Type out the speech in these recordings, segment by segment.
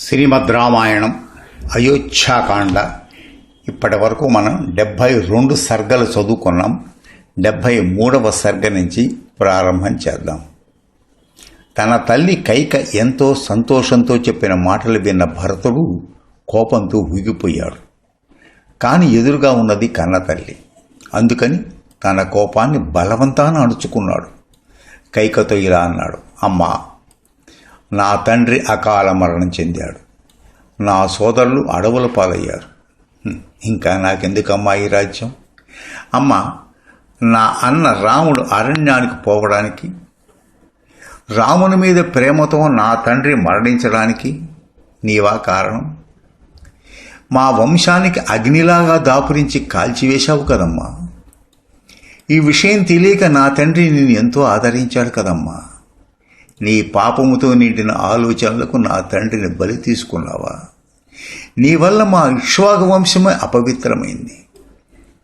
శ్రీమద్ రామాయణం అయోధ్యాకాండ. ఇప్పటి వరకు మనం డెబ్భై రెండు సర్గలు చదువుకున్నాం. డెబ్భై మూడవ సర్గ నుంచి ప్రారంభం చేద్దాం. తన తల్లి కైక ఎంతో సంతోషంతో చెప్పిన మాటలు విన్న భరతుడు కోపంతో ఊగిపోయాడు కానీ ఎదురుగా ఉన్నది కన్న తల్లి. అందుకని తన కోపాన్ని బలవంతాన అణుచుకున్నాడు. కైకతో ఇలా అన్నాడు అమ్మా నా తండ్రి అకాల మరణం చెందాడు. నా సోదరులు అడవుల పాలయ్యారు. ఇంకా నాకెందుకమ్మా ఈ రాజ్యం? అమ్మ నా అన్న రాముడు అరణ్యానికి పోవడానికి రాముని మీద ప్రేమతో నా తండ్రి మరణించడానికి నీవా కారణం? మా వంశానికి అగ్నిలాగా దాపురించి కాల్చివేశావు కదమ్మా. ఈ విషయం తెలియక నా తండ్రి నేను ఎంతో ఆదరించాడు కదమ్మా. నీ పాపముతో నిండిన ఆలోచనలకు నా తండ్రిని బలి తీసుకున్నావా? నీ వల్ల మా ఇక్ష్వాకు వంశమే అపవిత్రమైంది.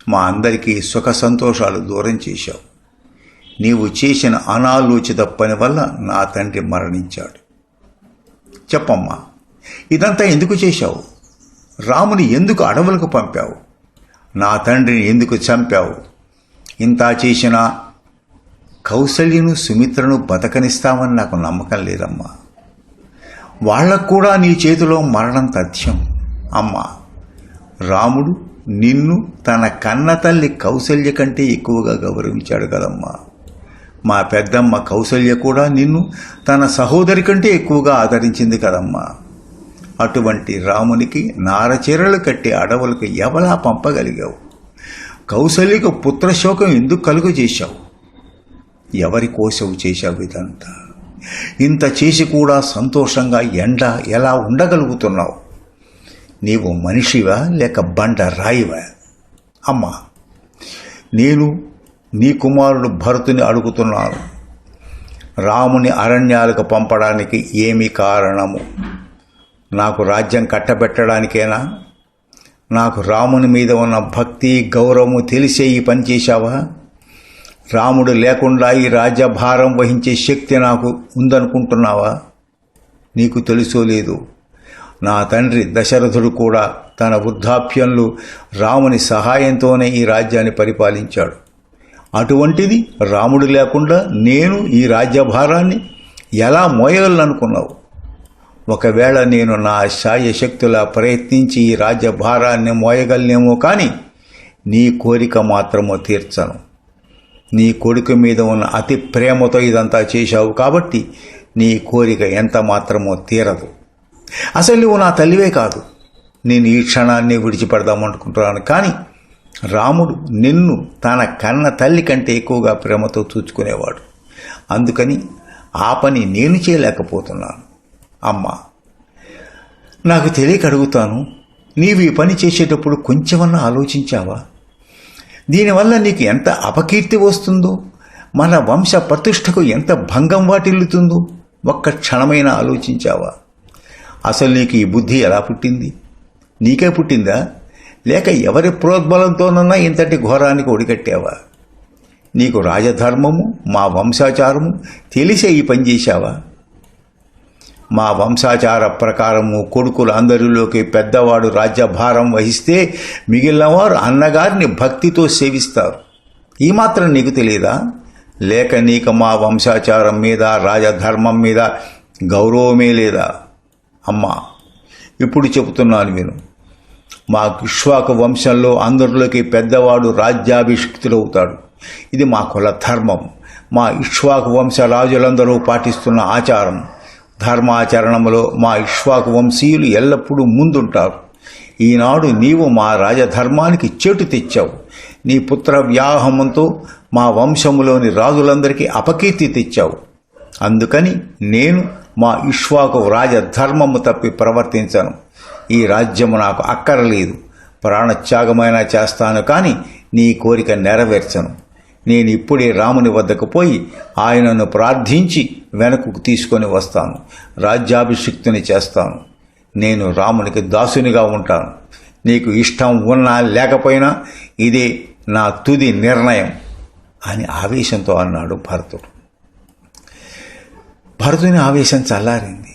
మా అందరికీ సుఖ సంతోషాలు దూరం చేశావు. నీవు చేసిన అనాలోచిత పని వల్ల నా తండ్రి మరణించాడు. చెప్పమ్మా ఇదంతా ఎందుకు చేశావు? రాముని ఎందుకు అడవులకు పంపావు? నా తండ్రిని ఎందుకు చంపావు? ఇంత చేసినా కౌసల్యను సుమిత్రను బతకనిస్తామని నాకు నమ్మకం లేదమ్మా. వాళ్ళకు కూడా నీ చేతిలో మరణం తథ్యం. అమ్మా రాముడు నిన్ను తన కన్న తల్లి కౌసల్య కంటే ఎక్కువగా గౌరవించాడు కదమ్మా. మా పెద్దమ్మ కౌసల్య కూడా నిన్ను తన సహోదరి కంటే ఎక్కువగా ఆదరించింది కదమ్మా. అటువంటి రామునికి నారచీరలు కట్టి అడవులకు ఎవలా పంపగలిగావు? కౌసల్యకు పుత్రశోకం ఎందుకు కలుగు చేశావు ఎవరి కోసం చేశావు ఇదంతా? ఇంత చేసి కూడా సంతోషంగా ఎండ ఎలా ఉండగలుగుతున్నావు? నీవు మనిషివా లేక బండ రాయివా? అమ్మా నేను నీ కుమారుడు భరతుని అడుగుతున్నాను. రాముని అరణ్యాలకు పంపడానికి ఏమి కారణము? నాకు రాజ్యం కట్టబెట్టడానికేనా? నాకు రాముని మీద ఉన్న భక్తి గౌరవము తెలిసే ఈ పని చేశావా? రాముడు లేకుండా ఈ రాజ్యభారం వహించే శక్తి నాకు ఉందనుకుంటున్నావా? నీకు తెలుసో లేదు. నా తండ్రి దశరథుడు కూడా తన వృద్ధాప్యంలో రాముని సహాయంతోనే ఈ రాజ్యాన్ని పరిపాలించాడు. అటువంటిది రాముడు లేకుండా నేను ఈ రాజ్యభారాన్ని ఎలా మోయగలనుకున్నావు ఒకవేళ నేను నా శాయశక్తులా ప్రయత్నించి ఈ రాజ్యభారాన్ని మోయగలనేమో కానీ నీ కోరిక మాత్రమో తీర్చను. నీ కొడుకు మీద ఉన్న అతి ప్రేమతో ఇదంతా చేశావు కాబట్టి నీ కోరిక ఎంత మాత్రమో తీరదు. అసలు నువ్వు నా తల్లివే కాదు. నేను ఈ క్షణాన్ని విడిచిపెడదామనుకుంటున్నాను కానీ రాముడు నిన్ను తన కన్న తల్లి కంటే ఎక్కువగా ప్రేమతో చూచుకునేవాడు. అందుకని ఆ పని నేను చేయలేకపోతున్నాను. అమ్మా నాకు తెలియక అడుగుతాను నీవు ఈ పని చేసేటప్పుడు కొంచెమన్నా ఆలోచించావా? దీనివల్ల నీకు ఎంత అపకీర్తి వస్తుందో? మన వంశ ప్రతిష్టకు ఎంత భంగం వాటిల్లుతుందో? ఒక్క క్షణమైనా ఆలోచించావా? అసలు నీకు ఈ బుద్ధి ఎలా పుట్టింది? నీకే పుట్టిందా? లేక ఎవరి ప్రోద్బలంతోనన్నా ఇంతటి ఘోరానికి ఒడిగట్టావా? నీకు రాజధర్మము మా వంశాచారము తెలిసే ఈ పని చేశావా? మా వంశాచార ప్రకారము కొడుకులు అందరిలోకి పెద్దవాడు రాజ్యభారం వహిస్తే మిగిలినవారు అన్నగారిని భక్తితో సేవిస్తారు. ఈ మాత్రం నీకు తెలియదా? లేక నీకు మా వంశాచారం మీద రాజధర్మం మీద గౌరవమే లేదా? అమ్మా ఇప్పుడు చెబుతున్నాను మీరు మా ఇక్ష్వాకు వంశంలో అందరిలోకి పెద్దవాడు రాజ్యాభిషిక్తుడవుతాడు. ఇది మా కుల ధర్మం. మా ఇక్ష్వాకు వంశ రాజులందరూ పాటిస్తున్న ఆచారం. ధర్మాచరణములో మా ఇక్ష్వాకు వంశీయులు ఎల్లప్పుడూ ముందుంటారు. ఈనాడు నీవు మా రాజధర్మానికి చెటు తెచ్చావు. నీ పుత్ర వ్యాహమంతో మా వంశములోని రాజులందరికీ అపకీర్తి తెచ్చావు. అందుకని నేను మా ఇష్వాకు రాజధర్మము తప్పి ప్రవర్తించను. ఈ రాజ్యము నాకు అక్కరలేదు. ప్రాణత్యాగమైనా చేస్తాను కానీ నీ కోరిక నెరవేర్చను. నేను ఇప్పుడే రాముని వద్దకు పోయి ఆయనను ప్రార్థించి వెనక్కు తీసుకొని వస్తాను. రాజ్యాభిషిక్తుని చేస్తాను. నేను రామునికి దాసునిగా ఉంటాను. నీకు ఇష్టం ఉన్నా లేకపోయినా ఇదే నా తుది నిర్ణయం అని ఆవేశంతో అన్నాడు భరతుడు. భరతుని ఆవేశం చల్లారింది.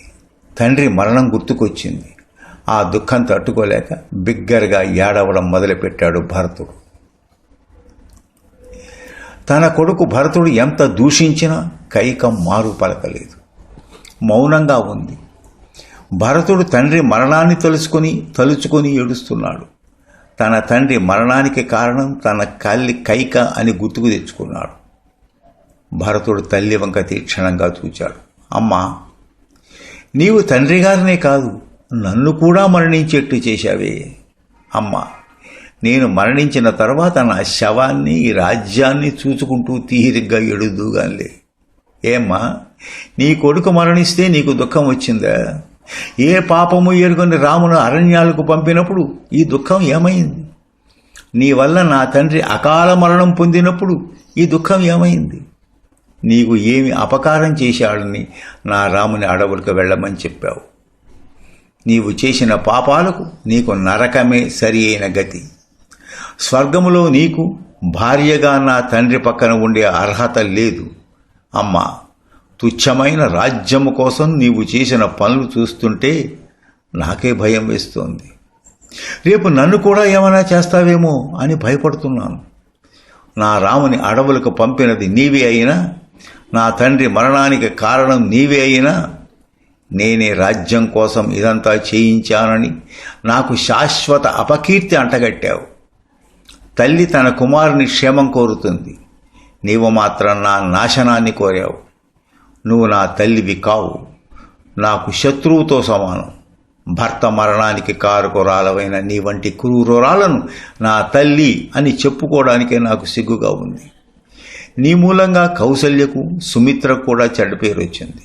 తండ్రి మరణం గుర్తుకొచ్చింది. ఆ దుఃఖం తట్టుకోలేక బిగ్గరగా ఏడవడం మొదలుపెట్టాడు భరతుడు. తన కొడుకు భరతుడు ఎంత దూషించినా కైకం మారు పలకలేదు. మౌనంగా ఉంది. భరతుడు తండ్రి మరణాన్ని తలుచుకొని తలుచుకొని ఏడుస్తున్నాడు. తన తండ్రి మరణానికి కారణం తన కల్లి కైక అని గుర్తుకు తెచ్చుకున్నాడు. భరతుడు తల్లి వంక తీక్షణంగా చూచాడు. అమ్మా నీవు తండ్రి గారినే కాదు నన్ను కూడా మరణించేట్టు చేశావే. అమ్మా నేను మరణించిన తర్వాత నా శవాన్ని ఈ రాజ్యాన్ని చూచుకుంటూ తీరిగ్గా ఎడుదుగానిలే ఏమ్మా నీ కొడుకు మరణిస్తే నీకు దుఃఖం వచ్చిందా? ఏ పాపము ఎరుగని రామును అరణ్యాలకు పంపినప్పుడు ఈ దుఃఖం ఏమైంది? నీ వల్ల నా తండ్రి అకాల మరణం పొందినప్పుడు ఈ దుఃఖం ఏమైంది? నీకు ఏమి అపకారం చేశాడని నా రాముని అడవులకు వెళ్ళమని చెప్పావు. నీవు చేసిన పాపాలకు నీకు నరకమే సరి అయిన గతి. స్వర్గములో నీకు భార్యగా నా తండ్రి పక్కన ఉండే అర్హత లేదు. అమ్మా తుచ్చమైన రాజ్యము కోసం నీవు చేసిన పనులు చూస్తుంటే నాకే భయం వేస్తోంది. రేపు నన్ను కూడా ఏమైనా చేస్తావేమో అని భయపడుతున్నాను. నా రాముని అడవులకు పంపినది నీవే అయినా నా తండ్రి మరణానికి కారణం నీవే అయినా నేనే రాజ్యం కోసం ఇదంతా చేయించానని నాకు శాశ్వత అపకీర్తి అంటగట్టావు. తల్లి తన కుమారుని క్షేమం కోరుతుంది. నీవు మాత్రం నా నాశనాన్ని కోరావు. నువ్వు నా తల్లివి కావు. నాకు శత్రువుతో సమానం. భర్త మరణానికి కారుకురాలవైన నీ వంటి క్రూరురాలను నా తల్లి అని చెప్పుకోవడానికే నాకు సిగ్గుగా ఉంది. నీ మూలంగా కౌసల్యకు సుమిత్రకు కూడా చెడ్డ పేరు వచ్చింది.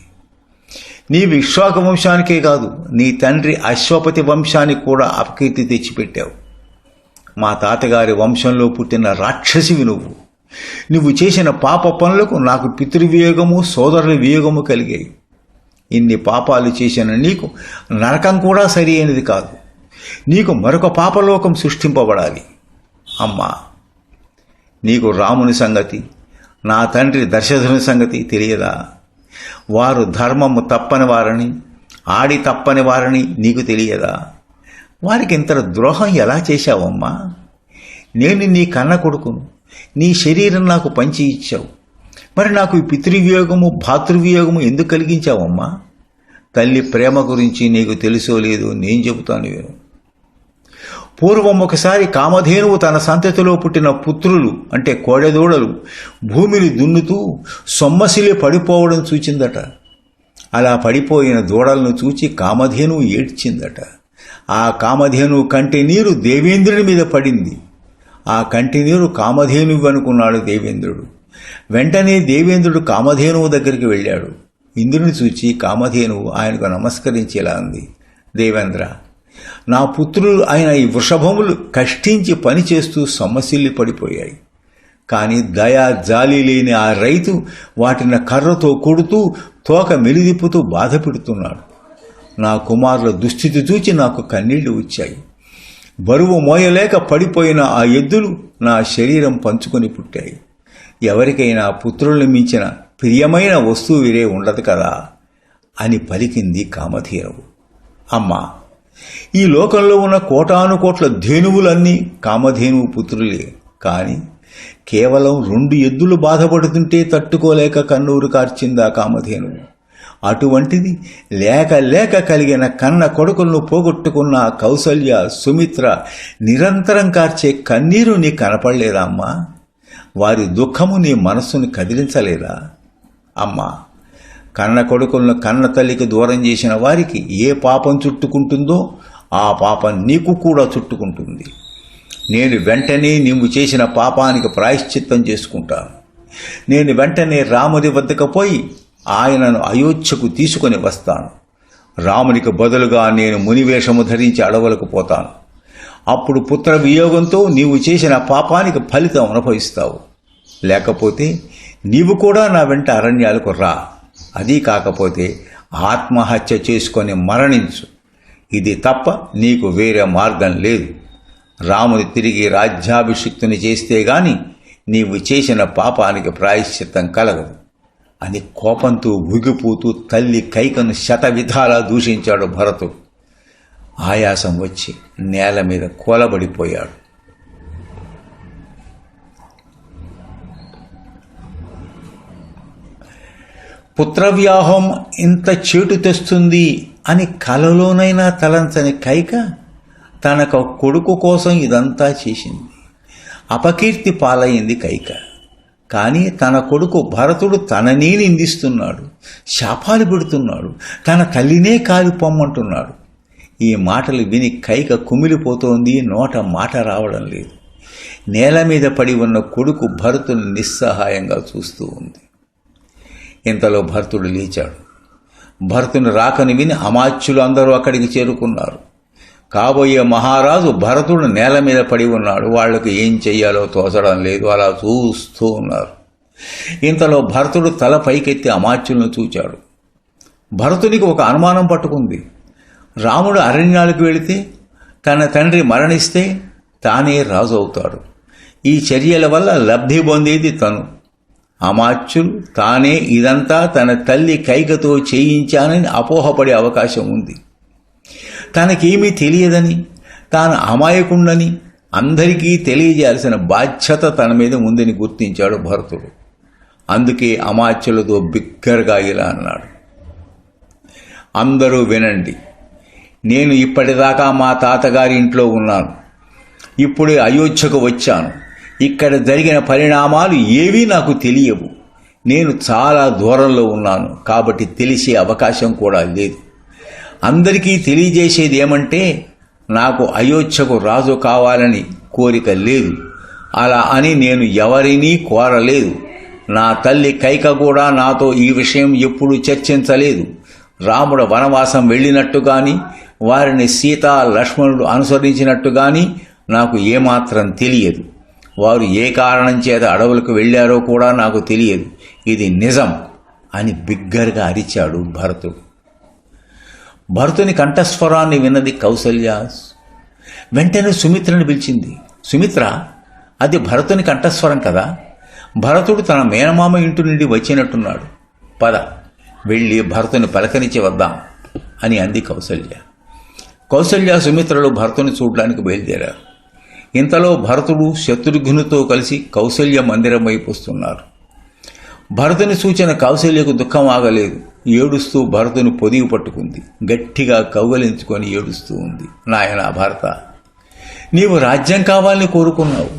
నీ విశ్వాక వంశానికే కాదు నీ తండ్రి అశ్వపతి వంశానికి కూడా అపకీర్తి తెచ్చిపెట్టావు. మా తాతగారి వంశంలో పుట్టిన రాక్షసివి నువ్వు. నువ్వు చేసిన పాప పనులకు నాకు పితృవియోగము సోదరుల వియోగము కలిగాయి. ఇన్ని పాపాలు చేసిన నీకు నరకం కూడా సరి అయినది కాదు. నీకు మరొక పాపలోకం సృష్టింపబడాలి. అమ్మా నీకు రాముని సంగతి నా తండ్రి దశరథుని సంగతి తెలియదా? వారు ధర్మము తప్పని వారని ఆడి తప్పని వారని నీకు తెలియదా? వారికి ఇంత ద్రోహం ఎలా చేశావమ్మా? నేను నీ కన్న కొడుకును. నీ శరీరం నాకు పంచి ఇచ్చావు. మరి నాకు ఈ పితృవియోగము భాతృవియోగము ఎందుకు కలిగించావమ్మా? తల్లి ప్రేమ గురించి నీకు తెలుసో లేదో నేను చెబుతాను విను. పూర్వం ఒకసారి కామధేనువు తన సంతతిలో పుట్టిన పుత్రులు అంటే కోడెదూడలు భూమిని దున్నుతూ సొమ్మసిలి పడిపోవడం చూచిందట. అలా పడిపోయిన దూడలను చూచి కామధేనువు ఏడ్చిందట. ఆ కామధేనువు కంటి నీరు దేవేంద్రుని మీద పడింది. ఆ కంటి నీరు కామధేనువు అనుకున్నాడు దేవేంద్రుడు. వెంటనే దేవేంద్రుడు కామధేనువు దగ్గరికి వెళ్ళాడు. ఇంద్రుని చూచి కామధేనువు ఆయనకు నమస్కరించేలా ఉంది దేవేంద్ర నా పుత్రులు ఆయన ఈ వృషభములు కష్టించి పనిచేస్తూ సమస్యల్ని పడిపోయాయి. కానీ దయా జాలి లేని ఆ రైతు వాటిని కర్రతో కొడుతూ తోక మెలిదిప్పుతూ బాధ పెడుతున్నాడు. నా కుమారుల దుస్థితి చూచి నాకు కన్నీళ్ళు వచ్చాయి. బరువు మోయలేక పడిపోయిన ఆ ఎద్దులు నా శరీరం పంచుకొని పుట్టాయి. ఎవరికైనా పుత్రుల్ని మించిన ప్రియమైన వస్తువు వీరే ఉండదు కదా అని పలికింది కామధీరవు అమ్మా ఈ లోకంలో ఉన్న కోటాను కోట్ల ధేనువులన్నీ కామధేనువు పుత్రులే. కానీ కేవలం రెండు ఎద్దులు బాధపడుతుంటే తట్టుకోలేక కన్నూరు కార్చిందా కామధేనువు. అటువంటిది లేక లేక కలిగిన కన్న కొడుకులను పోగొట్టుకున్న కౌసల్య సుమిత్ర నిరంతరం కార్చే కన్నీరు నీ కనపడలేదా అమ్మా వారి దుఃఖము నీ మనస్సును కదిలించలేదా? అమ్మా కన్న కొడుకులను కన్న తల్లికి దూరం చేసిన వారికి ఏ పాపం చుట్టుకుంటుందో ఆ పాపం నీకు కూడా చుట్టుకుంటుంది. నేను వెంటనే నీవు చేసిన పాపానికి ప్రాయశ్చిత్తం చేసుకుంటాను. నేను వెంటనే రాముడి వద్దకు పోయి ఆయనను అయోధ్యకు తీసుకొని వస్తాను. రామునికి బదులుగా నేను మునివేషము ధరించి అడవులకు పోతాను. అప్పుడు పుత్ర వియోగంతో నీవు చేసిన పాపానికి ఫలితం అనుభవిస్తావు. లేకపోతే నీవు కూడా నా వెంట అరణ్యాలకు రా. అది కాకపోతే ఆత్మహత్య చేసుకొని మరణించు. ఇది తప్ప నీకు వేరే మార్గం లేదు. రాముని తిరిగి రాజ్యాభిషిక్తుని చేస్తే గాని నీవు చేసిన పాపానికి ప్రాయశ్చిత్తం కలగదు. అని కోపంతో ఊగిపోతూ తల్లి కైకను శత విధాలా దూషించాడు భరతుడు. ఆయాసం వచ్చి నేల మీద కూలబడిపోయాడు. పుత్రవ్యాహం ఇంత చేటు తెస్తుంది అని కలలోనైనా తలంచని కైక తనకు కొడుకు కోసం ఇదంతా చేసింది. అపకీర్తి పాలైంది కైక. కానీ తన కొడుకు భరతుడు తననే నిందిస్తున్నాడు శాపాలు పెడుతున్నాడు తన తల్లినే కాలిపోమ్మంటున్నాడు ఈ మాటలు విని కైక కుమిలిపోతోంది నోట మాట రావడం లేదు. నేల మీద పడి ఉన్న కొడుకు భరతుని నిస్సహాయంగా చూస్తూ ఉంది. ఇంతలో భరతుడు లేచాడు. భరతుని రాకని విని అమాత్యులు అందరూ అక్కడికి చేరుకున్నారు. కాబోయే మహారాజు భరతుడు నేల మీద పడి ఉన్నాడు. వాళ్ళకు ఏం చెయ్యాలో తోచడం లేదు. అలా చూస్తూ ఉన్నారు. ఇంతలో భరతుడు తల పైకెత్తి అమాత్యులను చూచాడు. భరతునికి ఒక అనుమానం పట్టుకుంది. రాముడు అరణ్యాలకు వెళితే తన తండ్రి మరణిస్తే తానే రాజు అవుతాడు ఈ చర్యల వల్ల లబ్ధి పొందేది తను. అమాత్యులు తానే ఇదంతా తన తల్లి కైకతో చేయించానని అపోహపడే అవకాశం ఉంది. తనకేమీ తెలియదని తాను అమాయకుండని అందరికీ తెలియజేయాల్సిన బాధ్యత తన మీద ఉందని గుర్తించాడు భరతుడు. అందుకే అమాత్యులతో బిగ్గరగా ఇలా అన్నాడు. అందరూ వినండి. నేను ఇప్పటిదాకా మా తాతగారి ఇంట్లో ఉన్నాను. ఇప్పుడే అయోధ్యకు వచ్చాను. ఇక్కడ జరిగిన పరిణామాలు ఏవీ నాకు తెలియవు. నేను చాలా దూరంలో ఉన్నాను. కాబట్టి తెలిసే అవకాశం కూడా లేదు. అందరికీ తెలియజేసేది ఏమంటే నాకు అయోధ్యకు రాజు కావాలని కోరిక లేదు. అలా అని నేను ఎవరినీ కోరలేదు. నా తల్లి కైక కూడా నాతో ఈ విషయం ఎప్పుడూ చర్చించలేదు. రాముడు వనవాసం వెళ్ళినట్టు కానీ వారిని సీత లక్ష్మణుడు అనుసరించినట్టు కానీ నాకు ఏమాత్రం తెలియదు. వారు ఏ కారణం చేత అడవులకు వెళ్ళారో కూడా నాకు తెలియదు. ఇది నిజం అని బిగ్గరగా అరిచాడు భరతుడు. భరతుని కంఠస్వరాన్ని విన్నది కౌసల్య. వెంటనే సుమిత్రని పిలిచింది. సుమిత్ర అది భరతుని కంఠస్వరం కదా? భరతుడు తన మేనమామ ఇంటి నుండి వచ్చినట్టున్నాడు. పద వెళ్ళి భరతుని పలకరించి వద్దాం అని అంది కౌసల్య. కౌసల్య సుమిత్రలు భరతుని చూడడానికి బయలుదేరారు. ఇంతలో భరతుడు శత్రుఘ్నుతో కలిసి కౌసల్య మందిరం వైపు వస్తున్నారు. భరతుని సూచన కౌశల్యకు దుఃఖం ఆగలేదు. ఏడుస్తూ భరతుని పొదిగి పట్టుకుంది. గట్టిగా కౌగలించుకొని ఏడుస్తూ ఉంది. నాయన భరత నీవు రాజ్యం కావాలని కోరుకున్నావు.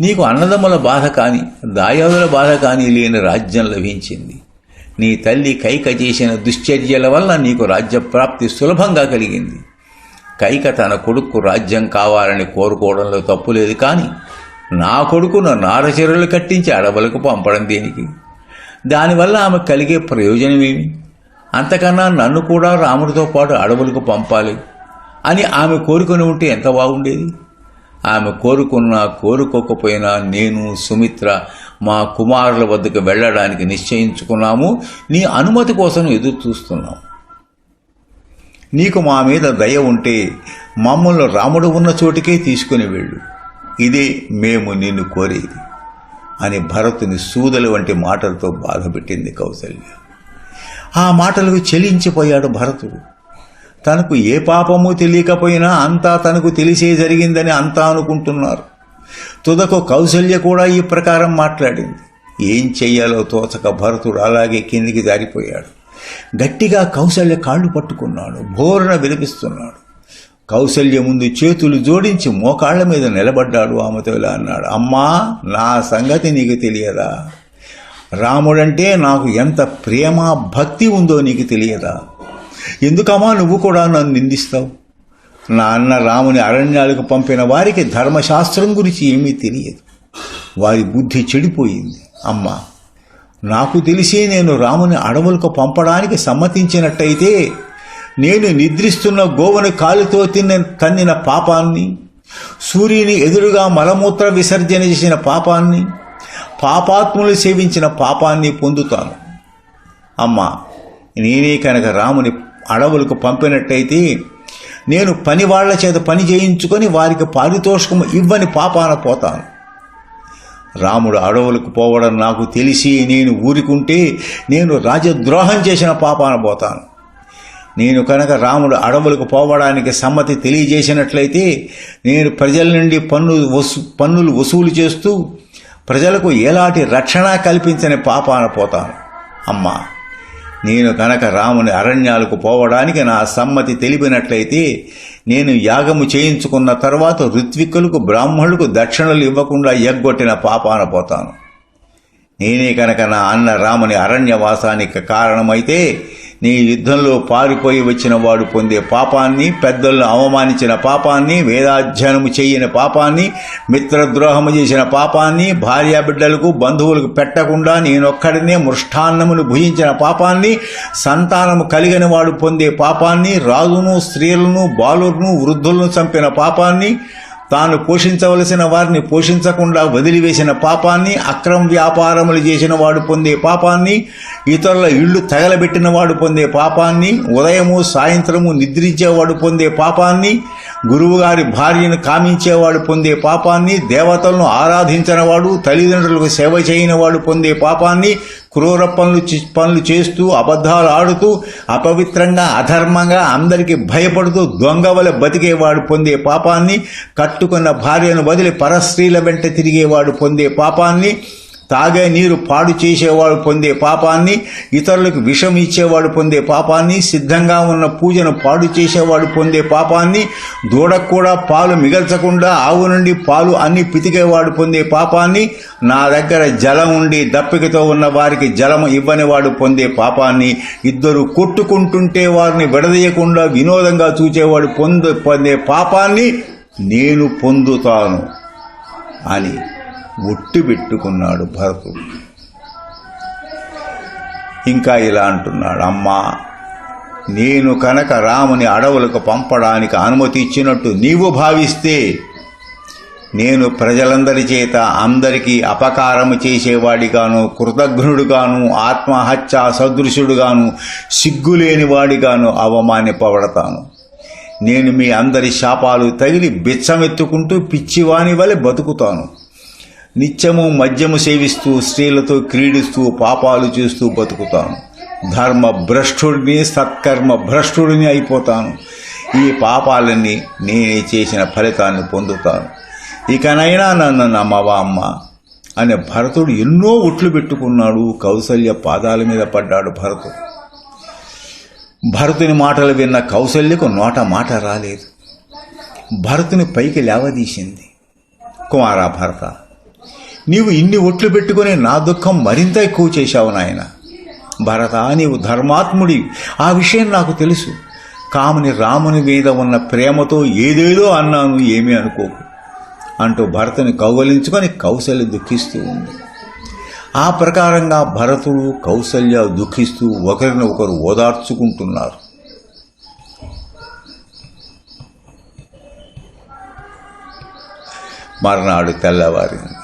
నీకు అన్నదమ్ముల బాధ కానీ దాయాదుల బాధ కానీ లేని రాజ్యం లభించింది. నీ తల్లి కైక చేసిన దుశ్చర్యల వల్ల నీకు రాజ్యప్రాప్తి సులభంగా కలిగింది. కైక తన కొడుకు రాజ్యం కావాలని కోరుకోవడంలో తప్పులేదు కానీ నా కొడుకును నారచరులు కట్టించి అడవులకు పంపడం దేనికి? దానివల్ల ఆమె కలిగే ప్రయోజనమేమి అంతకన్నా నన్ను కూడా రాముడితో పాటు అడవులకు పంపాలి అని ఆమె కోరుకొని ఉంటే ఎంత బాగుండేది? ఆమె కోరుకున్నా కోరుకోకపోయినా నేను సుమిత్ర మా కుమారుల వద్దకు వెళ్ళడానికి నిశ్చయించుకున్నాము. నీ అనుమతి కోసం ఎదురు చూస్తున్నాం. నీకు మా మీద దయ ఉంటే మమ్మల్ని రాముడు ఉన్న చోటికే తీసుకుని వెళ్ళు. ఇదే మేము నిన్ను కోరేది. అని భరతుని సూదలు వంటి మాటలతో బాధపెట్టింది కౌసల్య. ఆ మాటలకు చెలించిపోయాడు భరతుడు. తనకు ఏ పాపము తెలియకపోయినా అంతా తనకు తెలిసే జరిగిందని అంతా అనుకుంటున్నారు. తుదకు కౌసల్య కూడా ఈ ప్రకారం మాట్లాడింది. ఏం చెయ్యాలో తోచక భరతుడు అలాగే కిందికి జారిపోయాడు. గట్టిగా కౌసల్య కాళ్ళు పట్టుకున్నాడు. భోరణ వినిపిస్తున్నాడు. కౌసల్య ముందు చేతులు జోడించి మోకాళ్ళ మీద నిలబడ్డాడు ఆమెతో ఇలా అన్నాడు అమ్మా నా సంగతి నీకు తెలియదా? రాముడంటే నాకు ఎంత ప్రేమ భక్తి ఉందో నీకు తెలియదా? ఎందుకమ్మా నువ్వు కూడా నన్ను నిందిస్తావు? నా అన్న రాముని అరణ్యాలకు పంపిన వారికి ధర్మశాస్త్రం గురించి ఏమీ తెలియదు. వారి బుద్ధి చెడిపోయింది. అమ్మా నాకు తెలిసి నేను రాముని అడవులకు పంపడానికి సమ్మతించినట్టయితే నేను నిద్రిస్తున్న గోవను కాలుతో తిన్న తన్నిన పాపాన్ని సూర్యుని ఎదురుగా మలమూత్ర విసర్జన చేసిన పాపాన్ని పాపాత్ములు సేవించిన పాపాన్ని పొందుతాను. అమ్మా నేనే కనుక రాముని అడవులకు పంపినట్టయితే నేను పని వాళ్ళ చేత పని చేయించుకొని వారికి పారితోషికం ఇవ్వని పాపాన పోతాను. రాముడు అడవులకు పోవడం నాకు తెలిసి నేను ఊరికుంటే నేను రాజద్రోహం చేసిన పాపాన పోతాను. నేను కనుక రాముడు అడవులకు పోవడానికి సమ్మతి తెలియజేసినట్లయితే నేను ప్రజల నుండి పన్ను వసు పన్నులు వసూలు చేస్తూ ప్రజలకు ఎలాంటి రక్షణ కల్పించని పాపాన పోతాను. అమ్మా నేను కనుక రాముని అరణ్యాలకు పోవడానికి నా సమ్మతి తెలిపినట్లయితే నేను యాగము చేయించుకున్న తర్వాత ఋత్విక్కులకు బ్రాహ్మణులకు దక్షిణలు ఇవ్వకుండా ఎగ్గొట్టిన పాపాన పోతాను. నేనే కనుక నా అన్న రాముని అరణ్యవాసానికి కారణమైతే నీ యుద్ధంలో పారిపోయి వచ్చిన వాడు పొందే పాపాన్ని పెద్దలను అవమానించిన పాపాన్ని వేదాధ్యయనము చేయని పాపాన్ని మిత్రద్రోహము చేసిన పాపాన్ని భార్యాబిడ్డలకు బంధువులకు పెట్టకుండా నేనొక్కడినే మృష్టాన్నమును భుజించిన పాపాన్ని సంతానము కలిగిన వాడు పొందే పాపాన్ని రాజును స్త్రీలను బాలులను వృద్ధులను చంపిన పాపాన్ని తాను పోషించవలసిన వారిని పోషించకుండా వదిలివేసిన పాపాన్ని అక్రమ వ్యాపారములు చేసిన వాడు పొందే పాపాన్ని ఇతరుల ఇళ్ళు తగలబెట్టిన వాడు పొందే పాపాన్ని ఉదయము సాయంత్రము నిద్రించేవాడు పొందే పాపాన్ని గురువుగారి భార్యను కామించేవాడు పొందే పాపాన్ని దేవతలను ఆరాధించినవాడు తల్లిదండ్రులకు సేవ చేయని వాడు పొందే పాపాన్ని క్రూర పనులు పనులు చేస్తూ అబద్ధాలు ఆడుతూ అపవిత్రంగా అధర్మంగా అందరికీ భయపడుతూ దొంగవల బతికేవాడు పొందే పాపాన్ని కట్టుకున్న భార్యను వదిలి పరస్త్రీల వెంట తిరిగేవాడు పొందే పాపాన్ని తాగే నీరు పాడు చేసేవాడు పొందే పాపాన్ని ఇతరులకు విషం ఇచ్చేవాడు పొందే పాపాన్ని సిద్ధంగా ఉన్న పూజను పాడు చేసేవాడు పొందే పాపాన్ని దూడకు కూడా పాలు మిగల్చకుండా ఆవు నుండి పాలు అన్ని పితికేవాడు పొందే పాపాన్ని నా దగ్గర జలం ఉండి దప్పికతో ఉన్న వారికి జలం ఇవ్వని వాడు పొందే పాపాన్ని ఇద్దరు కొట్టుకుంటుంటే వారిని విడదీయకుండా వినోదంగా చూచేవాడు పొందు పొందే పాపాన్ని నేను పొందుతాను అని. ఒట్టి పెట్టుకున్నాడు భరతుడు. ఇంకా ఇలా అంటున్నాడు అమ్మా నేను కనుక రాముని అడవులకు పంపడానికి అనుమతి ఇచ్చినట్టు నీవు భావిస్తే నేను ప్రజలందరి చేత అందరికీ అపకారము చేసేవాడిగాను కృతజ్ఞుడుగాను ఆత్మహత్య సదృశుడుగాను సిగ్గులేనివాడిగాను అవమానిపబడతాను నేను మీ అందరి శాపాలు తగిలి బిచ్చమెత్తుకుంటూ పిచ్చివాని వలె బతుకుతాను. నిత్యము మద్యము సేవిస్తూ స్త్రీలతో క్రీడిస్తూ పాపాలు చేస్తూ బతుకుతాను. ధర్మ భ్రష్టుడిని సత్కర్మ భ్రష్టుడిని అయిపోతాను. ఈ పాపాలన్నీ నేనే చేసిన ఫలితాన్ని పొందుతాను. ఇకనైనా నన్ను నమ్మవా అమ్మ? అనే భరతుడు ఎన్నో ఒట్లు పెట్టుకున్నాడు కౌసల్య పాదాల మీద పడ్డాడు భరతుడు. భరతుని మాటలు విన్న కౌసల్యకు నోట మాట రాలేదు. భరతుని పైకి లేవదీసింది. కుమారా భరత నీవు ఇన్ని ఒట్లు పెట్టుకుని నా దుఃఖం మరింత ఎక్కువ చేశావు నాయన. భరత నీవు ధర్మాత్ముడి. ఆ విషయం నాకు తెలుసు. కాముని రాముని మీద ఉన్న ప్రేమతో ఏదేదో అన్నాను ఏమీ అనుకోకు. అంటూ భరతని కౌగలించుకొని కౌశల్య దుఃఖిస్తూ ఉంది. ఆ ప్రకారంగా భరతుడు కౌసల్య దుఃఖిస్తూ ఒకరిని ఒకరు ఓదార్చుకుంటున్నారు. మర్నాడు తెల్లవారింది.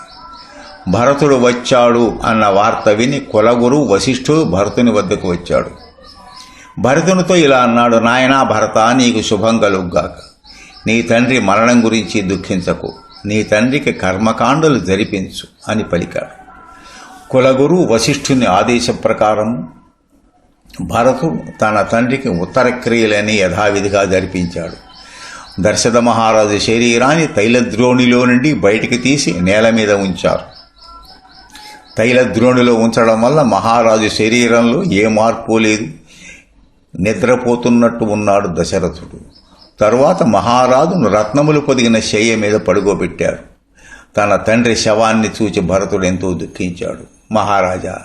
భరతుడు వచ్చాడు అన్న వార్త విని కులగురు వశిష్ఠుడు భరతుని వద్దకు వచ్చాడు. భరతునితో ఇలా అన్నాడు నాయనా భరత నీకు శుభం కలుగ్గాక. నీ తండ్రి మరణం గురించి దుఃఖించకు. నీ తండ్రికి కర్మకాండలు జరిపించు అని పలికాడు. కులగురు వశిష్ఠుని ఆదేశం ప్రకారం భరతుడు తన తండ్రికి ఉత్తర క్రియలని యథావిధిగా జరిపించాడు. దర్శద మహారాజు శరీరాన్ని తైలద్రోణిలో నుండి బయటికి తీసి నేల మీద ఉంచారు. తైలద్రోణిలో ఉంచడం వల్ల మహారాజు శరీరంలో ఏ మార్పు లేదు. నిద్రపోతున్నట్టు ఉన్నాడు దశరథుడు. తరువాత మహారాజును రత్నములు పొదిగిన శయ్య మీద పడుకోబెట్టారు తన తండ్రి శవాన్ని చూచి భరతుడు ఎంతో దుఃఖించాడు. మహారాజా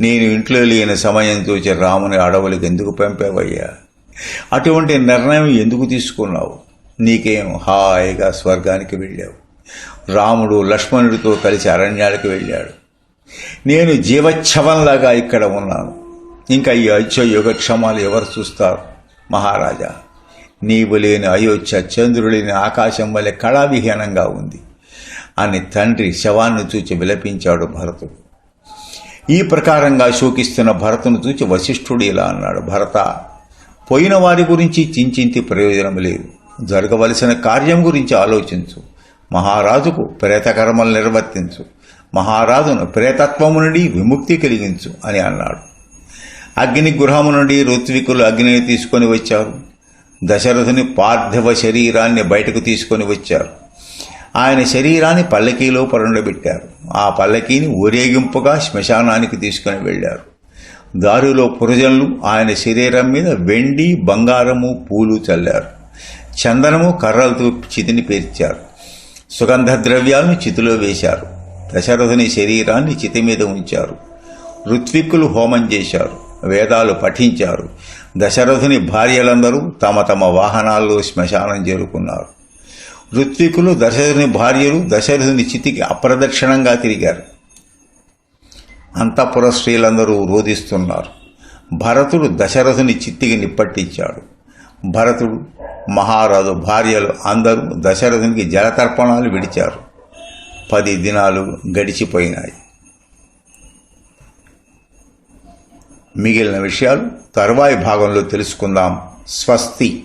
నేను ఇంట్లో లేని సమయం చూచి రాముని అడవులకు ఎందుకు పంపావయ్యా? అటువంటి నిర్ణయం ఎందుకు తీసుకున్నావు? నీకేం హాయిగా స్వర్గానికి వెళ్ళావు. రాముడు లక్ష్మణుడితో కలిసి అరణ్యాలకు వెళ్ళాడు. నేను జీవచ్ఛవంలాగా ఇక్కడ ఉన్నాను. ఇంకా ఈ అయోధ్య యోగక్షేమాలు ఎవరు చూస్తారు? మహారాజా నీవు లేని అయోధ్య చంద్రుడు లేని ఆకాశం వలె కళావిహీనంగా ఉంది. అని తండ్రి శవాన్ని చూచి విలపించాడు భరతుడు. ఈ ప్రకారంగా శోకిస్తున్న భరతును చూచి వశిష్ఠుడు ఇలా అన్నాడు భరత పోయిన వారి గురించి చించింతి ప్రయోజనం లేదు. జరగవలసిన కార్యం గురించి ఆలోచించు. మహారాజుకు ప్రేతకర్మలు నిర్వర్తించు. మహారాజును ప్రేతత్వము నుండి విముక్తి కలిగించు అని అన్నాడు. అగ్ని గృహము నుండి ఋత్వికులు అగ్నిని తీసుకొని వచ్చారు. దశరథుని పార్థివ శరీరాన్ని బయటకు తీసుకొని వచ్చారు. ఆయన శరీరాన్ని పల్లకీలో పరుండబెట్టారు ఆ పల్లకీని ఊరేగింపుగా శ్మశానానికి తీసుకొని వెళ్ళారు. దారిలో పురజనులు ఆయన శరీరం మీద వెండి బంగారము పూలు చల్లారు. చందనము కర్రలతో చితిని పేర్చారు. సుగంధ ద్రవ్యాలను చితిలో వేశారు. దశరథుని శరీరాన్ని చితి మీద ఉంచారు. ఋత్విక్కులు హోమం చేశారు. వేదాలు పఠించారు. దశరథుని భార్యలందరూ తమ తమ వాహనాల్లో శ్మశానం చేరుకున్నారు. ఋత్వికులు దశరథుని భార్యలు దశరథుని చితికి అప్రదక్షిణంగా తిరిగారు. అంతఃపుర స్త్రీలందరూ రోధిస్తున్నారు. భరతుడు దశరథుని చిత్తికి నిప్పట్టించాడు. భరతుడు మహారాజు భార్యలు అందరూ దశరథునికి జలతర్పణాలు విడిచారు. పది దినాలు గడిచిపోయినాయి. మిగిలిన విషయాలు తరువాయి భాగంలో తెలుసుకుందాం. స్వస్తి.